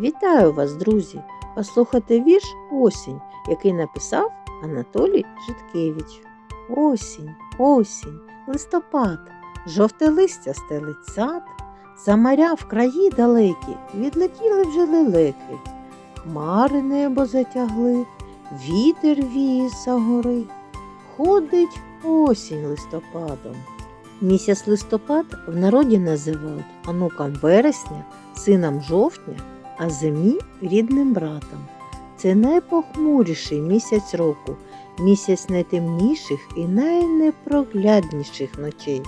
Вітаю вас, друзі! Послухайте вірш Осінь, який написав Анатолій Житкевич. Осінь, осінь, листопад, жовте листя стелить сад, за моря в краї далекі відлетіли вже лелеки, хмари небо затягли, вітер віє за гори, ходить осінь листопадом. Місяць листопад в народі називають онуком вересня, сином жовтня, а зимі рідним братом. Це найпохмуріший місяць року, місяць найтемніших і найнепроглядніших ночей,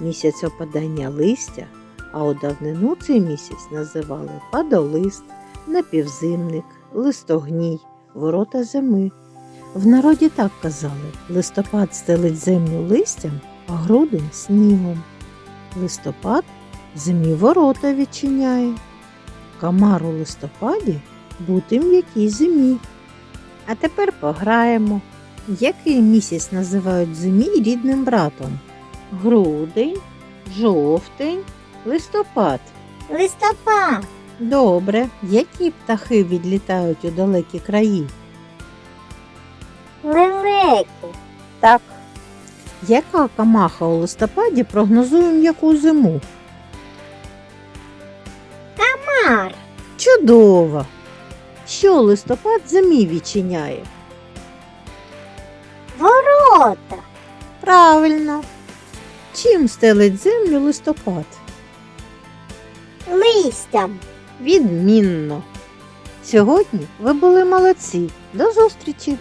місяць опадання листя, а у давнину цей місяць називали падолист, напівзимник, листогній, ворота зими. В народі так казали: листопад стелить землю листям, а грудень снігом. Листопад зимі ворота відчиняє. Камар у листопаді бути м'якій зимі. А тепер пограємо. Який місяць називають зимі рідним братом? Грудень, жовтень, листопад. Листопад, Добре. Які птахи відлітають у далекі краї? лелеки, Так. Яка камаха у листопаді прогнозує м'яку зиму? Чудово! Що листопад зимі відчиняє? ворота, Правильно. Чим стелить землю листопад? листям. Відмінно. Сьогодні ви були молодці. До зустрічі!